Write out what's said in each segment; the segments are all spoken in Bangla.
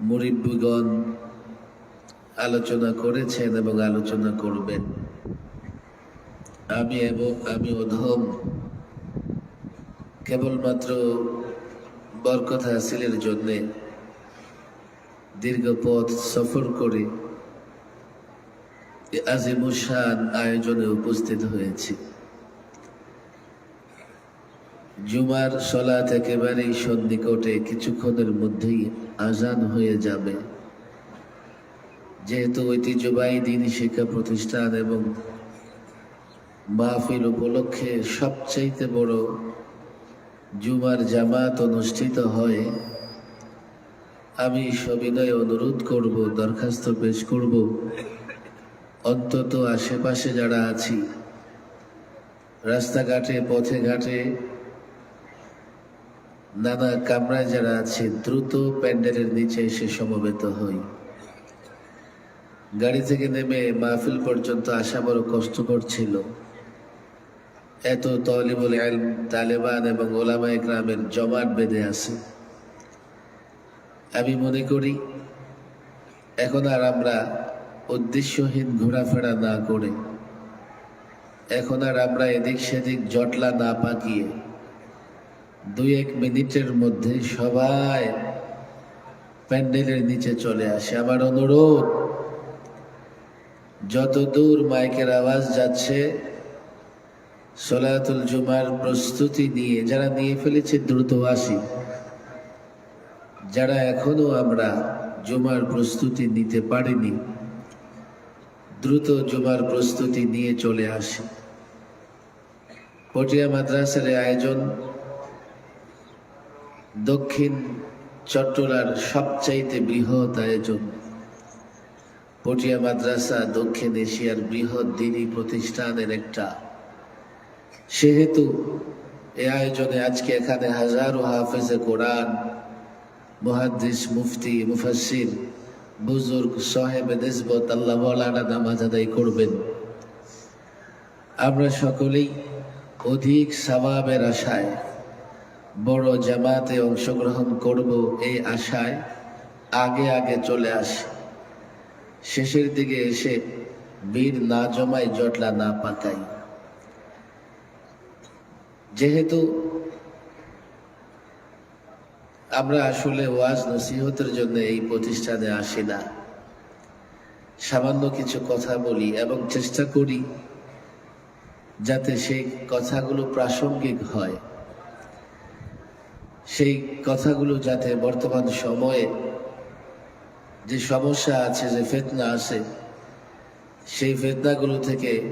মুরিব্বগণ আলোচনা করেছেন এবং আলোচনা করবেন। আমি এবং আমি অধম কেবলমাত্র বরকত হাসিলের জন্যে দীর্ঘ পথ সফর করে আজিমুসান আয়োজনে উপস্থিত হয়েছি। জুমার সলাত একেবারেই সন্নিকটে কিছুক্ষণের মধ্যেই আজান হয়ে যাবে। যেহেতু ঐতিহ্যবাহী দিন শিক্ষা প্রতিষ্ঠান এবং মাহফিল উপলক্ষে সবচাইতে বড় জুমার জামাত অনুষ্ঠিত হয়, আমি সবিনয় অনুরোধ করব, দরখাস্ত পেশ করব। অন্তত আশেপাশে যারা আছি, রাস্তাঘাটে, পথে ঘাটে নানা কামরায় যারা আছে, দ্রুত প্যান্ডেলের নিচে এসে সমবেত হই। গাড়ি থেকে নেমে মাহফিল পর্যন্ত আসা বড় কষ্টকর ছিল। এত তলিবুল আলম তালেবান এবং ওলামা গ্রামের জমাট বেঁধে আছে। আমি মনে করি, এখন আর আমরা উদ্দেশ্যহীন ঘোরাফেরা না করে, এখন আর আমরা এদিক সেদিক জটলা না পাকিয়ে দুই এক মিনিটের মধ্যে সবাই প্যান্ডেলের নিচে চলে আসে। আমার অনুরোধ, যত দূর মাইকের আওয়াজ যাচ্ছে, সোলাতুল জুমার প্রস্তুতি নিয়ে, যারা নিয়ে ফেলেছে দ্রুত আসি। যারা এখনও আমরা জুমার প্রস্তুতি নিতে পারিনি, দ্রুত জুমার প্রস্তুতি নিয়ে চলে আসি। পটিয়া মাদ্রাসার আয়োজন দক্ষিণ চট্টলার সবচাইতে বৃহৎ আয়োজন। পটিয়া মাদ্রাসা দক্ষিণ এশিয়ার বৃহৎ দিনী প্রতিষ্ঠানের একটা। সেহেতু এ আয়োজনে আজকে এখানে হাজারো হাফেজে কোরআন, মুহাদ্দিস, মুফতি মুফাসির বুজুর্গ, সাহেব, নিসবত, আল্লাহ নামাজ আদায় করবেন। আমরা সকলেই অধিক সবাবের আশায় বড় জামাতে অংশগ্রহণ করব এই আশায় আগে আগে চলে আসি। শেষের দিকে এসে বীর না জমাই জটলা না পাকাই। যেহেতু আমরা আসলে ওয়াজ নসিহতের জন্য এই প্রতিষ্ঠানে আসি না, সামান্য কিছু কথা বলি এবং চেষ্টা করি যাতে সেই কথাগুলো প্রাসঙ্গিক হয়। সেই কথাগুলো যাতে বর্তমান সময়ে যে সমস্যা আছে, যে ফেতনা আছে, সেই ফেতনাগুলো থেকে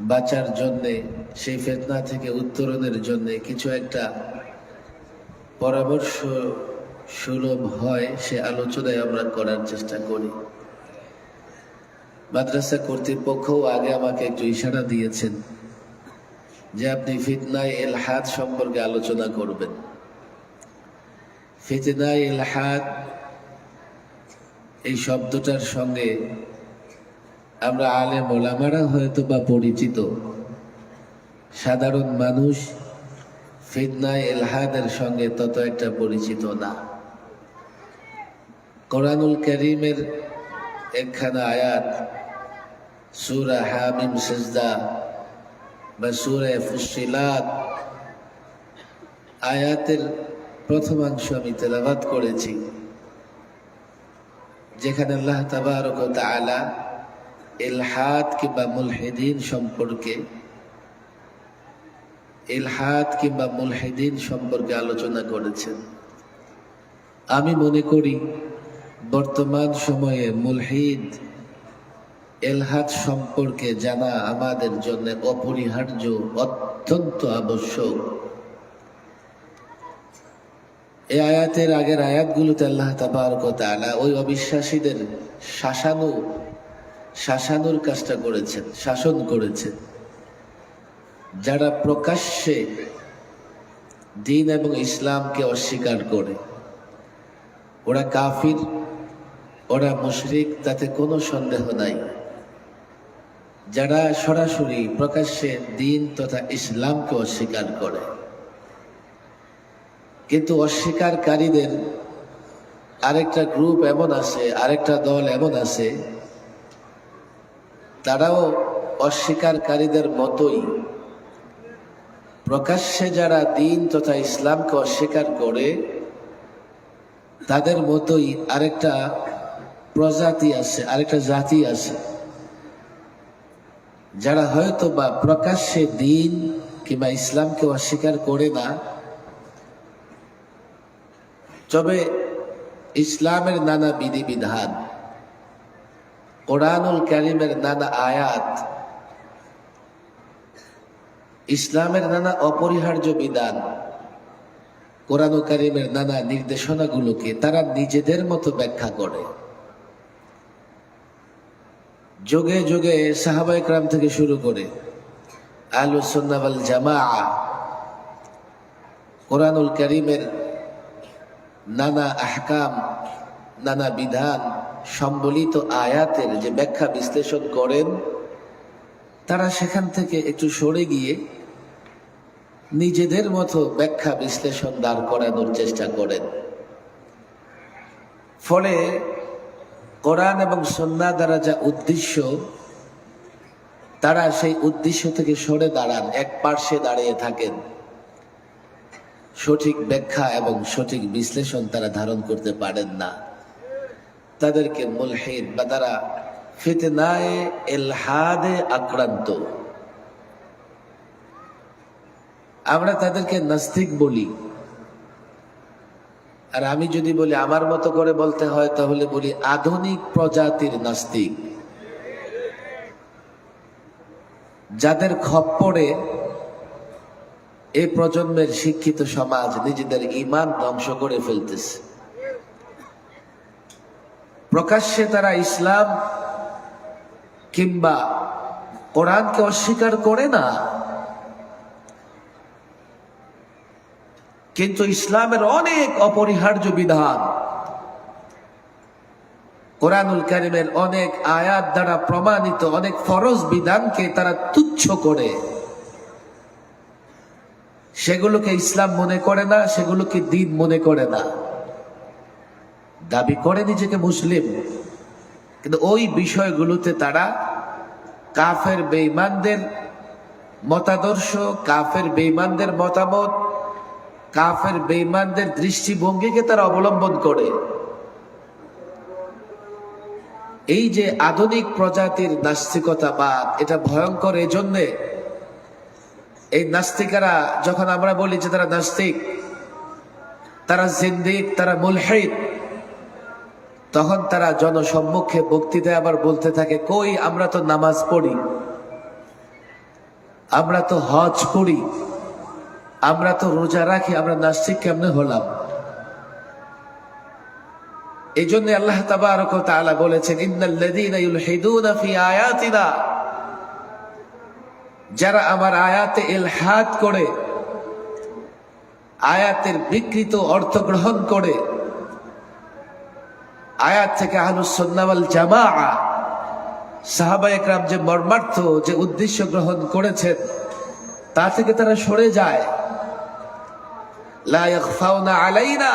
বাঁচার জন্যে, সেই ফেতনা থেকে উত্তরণের জন্যে কিছু একটা পরামর্শ সুলভ হয়, সে আলোচনায় আমরা করার চেষ্টা করি। মাদ্রাসা কর্তৃপক্ষও আগে আমাকে একটু ইশারা দিয়েছেন যে আপনি ফিতনায় এলহাদ সম্পর্কে আলোচনা করবেন। ফিতনায় এলহাদ, এই শব্দটার সঙ্গে আমরা আলে মোলামারা হয়তো বা পরিচিত। সাধারণ মানুষ ফিতনায় এলহাদের সঙ্গে তত একটা পরিচিত না। কোরআনুল করিমের একখানা আয়াত, সুরা হামিম সেজদা বা সুরা ফুসিলাত আয়াতের প্রথমাংশ আমি তেলাবাত করেছি, যেখানে আল্লাহ তাবারক তাআলা ইলহাদ কিংবা মুলহিদিন সম্পর্কে, ইলহাদ কিংবা মুলহেদিন সম্পর্কে আলোচনা করেছেন। আমি মনে করি, বর্তমান সময়ে মুলহিদ এলহাদ সম্পর্কে জানা আমাদের জন্য অপরিহার্য, অত্যন্ত আবশ্যক। এই আয়াতের আগের আয়াতগুলোতে আল্লাহ তাবারক তাআলা ওই অবিশ্বাসীদের শাসানো, শাসানুর কাজটা করেছেন, শাসন করেছেন। যারা প্রকাশ্যে দিন এবং ইসলামকে অস্বীকার করে, ওরা কাফির, ওরা মুশরিক, তাতে কোনো সন্দেহ নাই। যারা সরাসরি প্রকাশ্যে দিন তথা ইসলামকে অস্বীকার করে কিন্তু অস্বীকারীদের আরেকটা গ্রুপ এমন আছে, আরেকটা দল এমন আছে, তারাও অস্বীকারীদের মতোই। প্রকাশ্যে যারা দিন তথা ইসলামকে অস্বীকার করে, তাদের মতোই আরেকটা প্রজাতি আছে, আরেকটা জাতি আছে। যারা হয়তো বা প্রকাশ্যে দিন কিংবা ইসলামকে অস্বীকার করে না তবে ইসলামের নানা বিধিবিধান, কোরআনুল কারিমের নানা আয়াত, ইসলামের নানা অপরিহার্য বিধান কোরআন কারিমের নানা নির্দেশনাগুলোকে তারা নিজেদের মতো ব্যাখ্যা করে। যোগে যোগে সাহাবাই ক্রাম থেকে শুরু করে আলু সন্নাবাল জামা কোরআনুল করিমের নানা আহকাম, নানা বিধান সম্বলিত আয়াতের যে ব্যাখ্যা বিশ্লেষণ করেন, তারা সেখান থেকে একটু সরে গিয়ে নিজেদের মতো ব্যাখ্যা বিশ্লেষণ দাঁড় করানোর চেষ্টা করেন। ফলে কোরআন এবং সন্না দ্বারা যা উদ্দেশ্য, তারা সেই উদ্দেশ্য থেকে সরে দাঁড়ান, এক পার্শ্বে দাঁড়িয়ে থাকেন। সঠিক ব্যাখ্যা এবং সঠিক বিশ্লেষণ তারা ধারণ করতে পারেন না। তাদেরকে মুলহিদ বা তারা ফিতনায় এলহাদে আক্রান্ত। আমরা তাদেরকে নাস্তিক বলি। আর আমি যদি বলি আমার মতো করে বলতে হয়, তাহলে বলি আধুনিক প্রজাতির নাস্তিক। যাদের খপ্পরে এই প্রজন্মের শিক্ষিত সমাজ নিজেদের ইমান ধ্বংস করে ফেলতেছে। প্রকাশ্যে তারা ইসলাম কিংবা কোরআনকে অস্বীকার করে না, কিন্তু ইসলামের অনেক অপরিহার্য বিধান কোরআনুল কারিমের অনেক আয়াত দ্বারা প্রমাণিত, অনেক ফরজ বিধানকে তারা তুচ্ছ করে। সেগুলোকে ইসলাম মনে করে না, সেগুলোকে দিন মনে করে না। দাবি করে নিজেকে মুসলিম, কিন্তু ওই বিষয়গুলোতে তারা কাফের বেঈমানদের মতাদর্শ, কাফের বেঈমানদের মতামত, কাফের বেঈমানদের দৃষ্টিভঙ্গিকে তারা অবলম্বন করে। এই যে আধুনিক প্রজাতির নাস্তিকতাবাদ, এটা ভয়ঙ্কর এই জন্যে এই নাস্তিকারা যখন আমরা বলি যে তারা নাস্তিক, তারা জিন্দিক, তারা মুলহিদ, তখন তারা জনসম্মুখে বক্তৃতায় আবার বলতে থাকে, কই, আমরা তো নামাজ পড়ি, আমরা তো হজ করি আমরা তো রোজা রাখি, আমরা নাস্তিক কেমনে হলাম? এই জন্য আল্লাহ তাবারক তাআলা বলেছেন, ইন্নাল্লাযীনা ইউলহিদুনা ফি আয়াতিনা। যারা আমার আয়াতে এলহাত করে, আয়াতের বিকৃত অর্থ গ্রহণ করে, আয়াত থেকে আহলুস সুন্নাহ ওয়াল জামাআ, সাহাবা একরাম যে মর্মার্থ, যে উদ্দেশ্য গ্রহণ করেছেন, তা থেকে তারা সরে যায়। আলাইনা,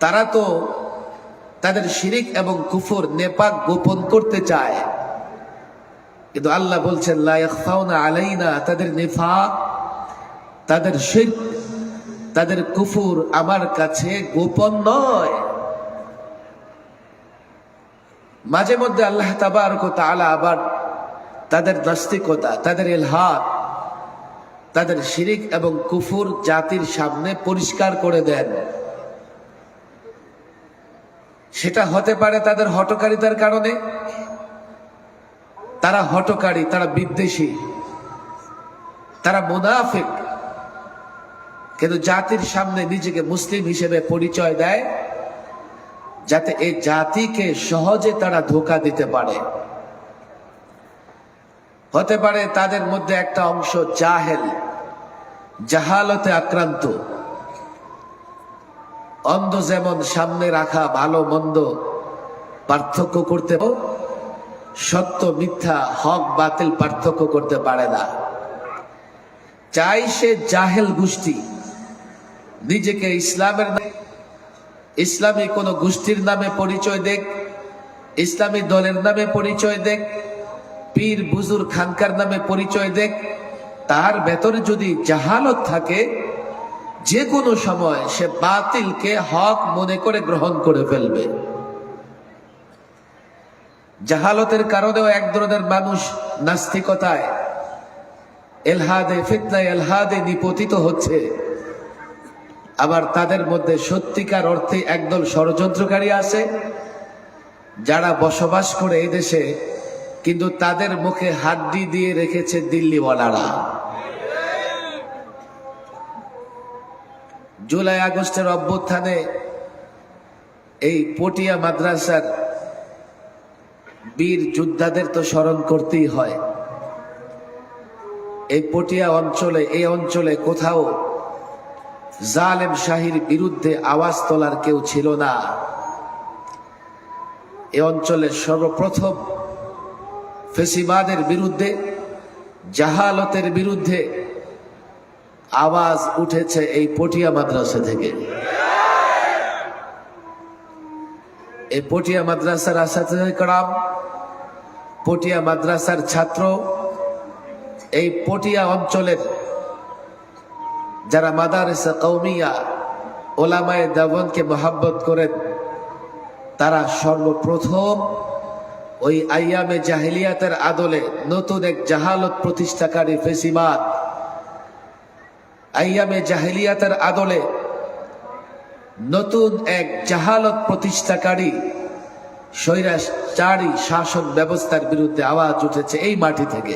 তারা তো তাদের শিরিক এবং কুফর নেপাক গোপন করতে চায়। কিন্তু আল্লাহ বলছেন, লা ইয়াখফাউনা আলাইনা তাদের নিফাক, তাদের শিরক, তাদের কুফুর আমার কাছে গোপন নয়। মাঝে মধ্যে আল্লাহ তাবারক ওয়া তাআলা আবার তাদের নাস্তিকতা, তাদের ইলহাদ তাদের শিরিক এবং কুফুর জাতির সামনে পরিষ্কার করে দেন। সেটা হতে পারে তাদের হটকারিতার কারণে তারা হটকারী তারা বিদ্বেষী, তারা মুনাফিক। কিন্তু জাতির সামনে নিজেকে মুসলিম হিসেবে পরিচয় দেয়, যাতে এই জাতিকে সহজে তারা ধোকা দিতে পারে। হতে পারে তাদের মধ্যে একটা অংশ জাহেল, জাহালতে আক্রান্ত। অন্ধ যেমন সামনে রাখা ভালো, মন্দ পার্থক্য করতে সত্য, মিথ্যা, হক, বাতিল, পার্থক্য করতে পারে না। চাই সে জাহেল গোষ্ঠী। নিজেকে ইসলামের ইসলামী কোনো গোষ্ঠীর নামে পরিচয় দেখ, ইসলামী দলের নামে পরিচয় দেখ, পীর, বুজুর, খানকার নামে পরিচয় দেখ। তার ভেতরে যদি জাহালত থাকে, যে কোনো সময় সে বাতিলকে হক মনে করে গ্রহণ করে ফেলবে। জাহালতের কারণেও এক ধরনের মানুষ নাস্তিকতায়, এলহাদে, ফিতনায় এলহাদে নিপতিত হচ্ছে। আবার তাদের মধ্যে সত্যিকার অর্থে একদল ষড়যন্ত্রকারী আছে, যারা বসবাস করে এই দেশে, কিন্তু তাদের মুখে হাড্ডি দিয়ে রেখেছে দিল্লিওয়ালারা। জুলাই আগস্টের অভ্যুত্থানে এই পটিয়া মাদ্রাসার বীর যোদ্ধাদের তো স্মরণ করতেই হয়। এই পটিয়া অঞ্চলে, এই অঞ্চলে কোথাও জালেম শাহির বিরুদ্ধে আওয়াজ তোলার কেউ ছিল না। এ অঞ্চলে সর্বপ্রথম ফেসিবাদের বিরুদ্ধে, জাহালতের বিরুদ্ধে আওয়াজ উঠেছে এই পটিয়া মাদ্রাসা থেকে। এই পটিয়া মাদ্রাসার আসাতে করাম পটিয়া মাদ্রাসার ছাত্র, এই পটিয়া অঞ্চলের যারা মাদারেসা কৌমিয়া ওলামায় দেবনকে মহাব্বত করেন, তারা সর্বপ্রথম ওই আইয়ামে জাহিলিয়াতের আদলে নতুন এক জাহালত প্রতিষ্ঠাকারী ফেসিবাদ আইয়ামে জাহিলিয়াতের আদলে নতুন এক জাহালত প্রতিষ্ঠাকারী স্বৈরাচারী শাসন ব্যবস্থার বিরুদ্ধে আওয়াজ উঠেছে এই মাটি থেকে।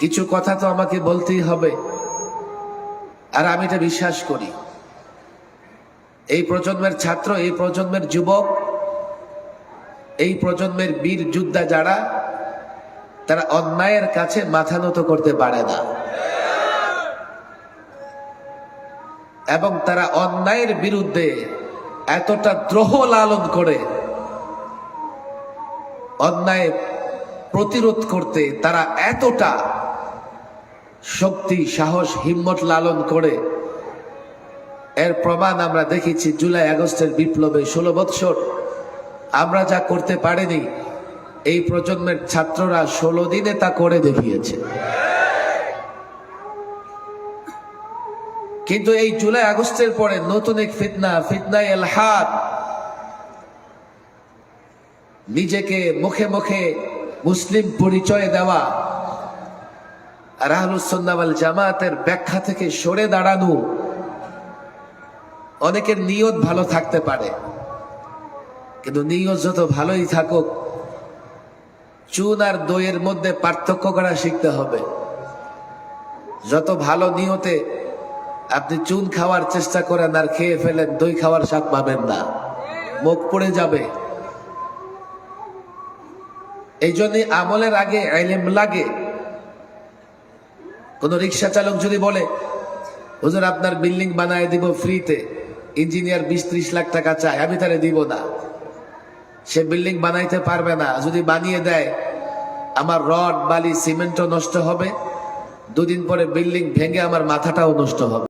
কিছু কথা তো আমাকে বলতেই হবে, আর আমি এটা বিশ্বাস করি। এই প্রজন্মের ছাত্র, এই প্রজন্মের যুবক, এই প্রজন্মের বীর যোদ্ধা যারা, তারা অন্যায়ের কাছে মাথা নত করতে পারে না। এবং তারা অন্যায়ের বিরুদ্ধে এতটা দ্রোহ লালন করে অন্যায় প্রতিরোধ করতে তারা এতটা শক্তি, সাহস, হিম্মত লালন করে। এর প্রমাণ আমরা দেখেছি জুলাই আগস্টের বিপ্লবে ষোলো বৎসর। আমরা যা করতে পারিনি, এই প্রজন্মের ছাত্ররা ষোলো দিনে তা করে দেখিয়েছে। কিন্তু এই জুলাই আগস্টের পরে নতুন এক ফিতনা ফিতনা এলহাদ নিজেকে মুখে মুখে মুসলিম পরিচয় দেওয়া আর আহলুসন্নাওয়াল জামাতের ব্যাখ্যা থেকে সরে দাঁড়ানো অনেকের নিয়ত ভালো থাকতে পারে। কিন্তু নিয়ত যত ভালোই থাকুক, চুন আর দইয়ের মধ্যে পার্থক্য করা শিখতে হবে। যত ভালো নিয়তে আপনি চুন খাওয়ার চেষ্টা করেন আর খেয়ে ফেলেন, দই খাওয়ার স্বাদ পাবেন না। মুখ পড়ে যাবে। এই জন্যই আমলের আগে আইলেম লাগে। কোন রিক্সা চালক যদি বলে, হুজুর, আপনার বিল্ডিং বানায় দিব ফ্রিতে, ইঞ্জিনিয়ার বিশ ত্রিশ লাখ টাকা চায়, আমি তারে দিব না। সে বিল্ডিং বানাইতে পারবে না। যদি বানিয়ে দেয়, আমার রড, বালি, সিমেন্টও নষ্ট হবে। দুদিন পরে বিল্ডিং ভেঙে আমার মাথাটাও নষ্ট হবে।